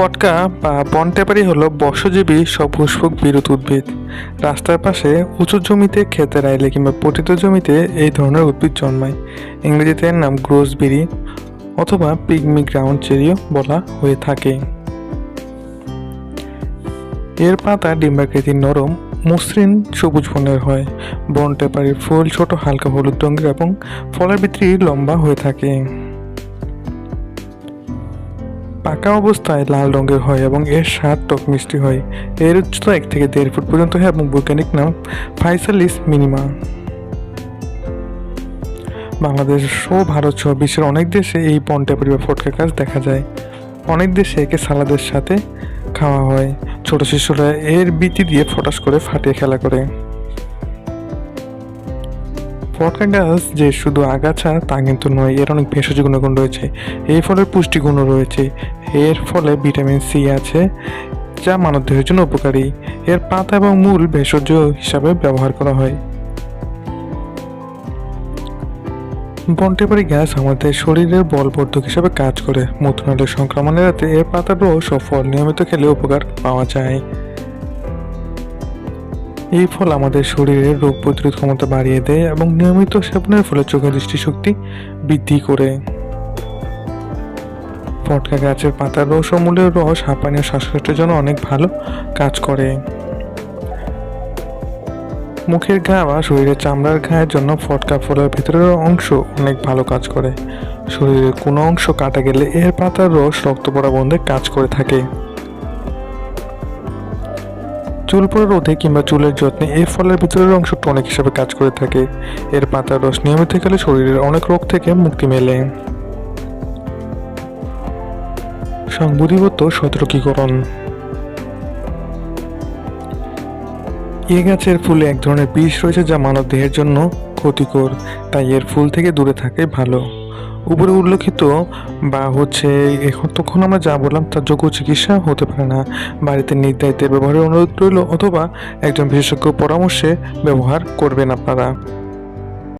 ফটকা বা বনটেপারি হলো বর্ষজীবী সপুষ্পক বিরুৎ উদ্ভিদ। রাস্তার পাশে উঁচু জমিতে ক্ষেতের আইলে কিংবা পতিত জমিতে এই ধরনের উদ্ভিদ জন্মায়। ইংরেজিতে এর নাম গ্রোসবেরি অথবা পিগমি গ্রাউন্ড চেরিও বলা হয়ে থাকে। এর পাতা ডিম্বাকৃতির নরম, মসৃণ, সবুজ বর্ণের হয়। বন টেপারির ফুল ছোট, হালকা হলুদ রঙের এবং ফলের ভিতরি লম্বা হয়ে থাকে। পাকা অবস্থায় লাল রঙের হয় এবং এর স্বাদ টক মিষ্টি হয়। এর উচ্চতা এক থেকে দেড় ফুট পর্যন্ত হয় এবং বৈজ্ঞানিক নাম ফাইসালিস মিনিমা বাংলাদেশ ও ভারত সহ বিশ্বের অনেক দেশে এই বনটেপারি বা ফটকা গাছ দেখা যায়। অনেক দেশে একে সালাদের সাথে খাওয়া হয়। ছোট শিশুরা এর বিতি দিয়ে ফটাস করে ফাটিয়ে খেলা করে। ফটকা গাছ যে শুধু আগাছা তা কিন্তু নয়, এর অনেক ভেষজ গুণগুণ রয়েছে। এই ফলের পুষ্টিগুণও রয়েছে। এর ফলে ভিটামিন সি আছে, যা মানবদেহের জন্য উপকারী। এর পাতা এবং মূল ভেষজ হিসাবে ব্যবহার করা হয়। বন্টেপারি গ্যাস আমাদের শরীরের বলবর্ধক হিসাবে কাজ করে। মূত্রনালীর সংক্রমণ এড়াতে এর পাতার রস ও ফল নিয়মিত খেলে উপকার পাওয়া যায়। এই ফল আমাদের শরীরের রোগ প্রতিরোধ ক্ষমতা বাড়িয়ে দেয় এবং নিয়মিত সেবনের ফলে চোখের দৃষ্টিশক্তি বৃদ্ধি করে। ফটকা গাছের পাতার রস ও মূলের রস হাঁপানি ও শ্বাসকষ্টের জন্য অনেক ভালো কাজ করে। মুখের ঘা বা শরীরের চামড়ার ঘায়ের জন্য ফটকা ফলের ভিতরের অংশ অনেক ভালো কাজ করে। শরীরের কোনো অংশ কাটা গেলে এর পাতার রস রক্ত পড়া বন্ধে কাজ করে থাকে। চুল পড়া রোধে কিংবা চুলের যত্নে এই ফলের ভিতরের অংশ টনিক হিসেবে কাজ করে থাকে। এর পাতার রস নিয়মিত খেলে শরীরের অনেক রোগ থেকে মুক্তি মেলে। সংবিধিগত সতর্কীকরণ। এ গাছের ফুলে এক ধরনের বিষ রয়েছে যা মানব দেহের জন্য ক্ষতিকর, তাই এর ফুল থেকে দূরে থাকাই ভালো। উপরে উল্লেখিত বা হচ্ছে এখন তখন আমরা যা বললাম তার যোগ্য চিকিৎসা হতে পারে না। বাড়িতে নির্ধারিত ব্যবহারের অনুরোধ রইল অথবা একজন বিশেষজ্ঞ পরামর্শে ব্যবহার করবেন আপনারা।